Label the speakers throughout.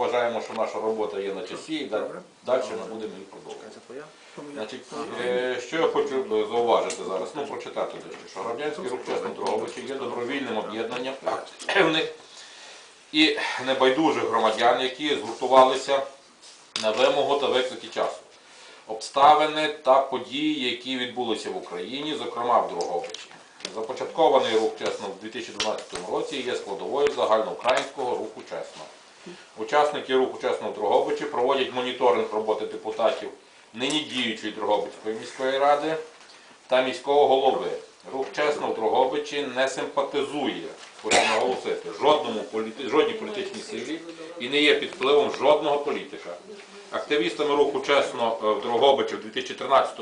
Speaker 1: вважаємо, що наша робота є на часі і далі ми будемо її продовжувати. Значить, е, що я хочу е, зауважити зараз, ну прочитати дещо, що громадянський рух чесно Дрогобичі є добровільним об'єднанням активних і небайдужих громадян, які згуртувалися на вимогу та виклики часу. Обставини та події, які відбулися в Україні, зокрема в Дрогобичі. Започаткований рух чесно в 2012 році є складовою загальноукраїнського руху чесно. Учасники руху чесно в Дрогобичі проводять моніторинг роботи депутатів нині діючої Дрогобицької міської ради та міського голови. Рух чесно в Дрогобичі не симпатизує, хочу наголосити, жодному політи... жодній політичній силі і не є під впливом жодного політика. Активістами руху чесно е, в Дрогобичі в 2013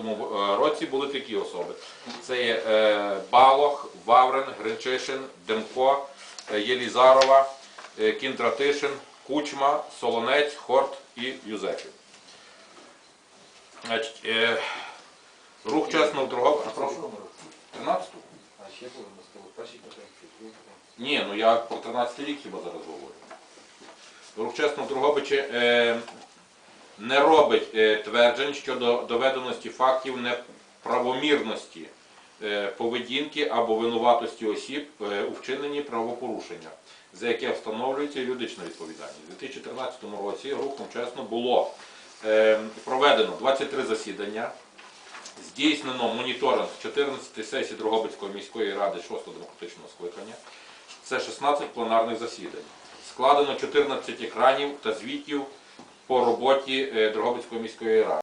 Speaker 1: році були такі особи. Це є е, Балох, Ваврин, Гринчишин, Демко, е, Єлізарова, е, Кіндратишин, Кучма, Солонець, Хорт і Юзефів. Значить, е, рух чесно в Дрогобичі. А прошу? 13-ту?
Speaker 2: А ще коли ми сказали, перші каденції.
Speaker 1: Ні, ну я про 13 рік хіба зараз говорю. Рух чесно в е, не робить е, тверджень щодо доведеності фактів неправомірності поведінки або винуватості осіб е, у вчиненні правопорушення, за яке встановлюється юридична відповідальність. У 2013 році рухом чесно було е, проведено 23 засідання. Здійснено моніторинг 14 сесій Дрогобицької міської ради 6 демократичного скликання. Це 16 пленарних засідань. Складено 14 екранів та звітів по роботі е, Дрогобицької міської ради.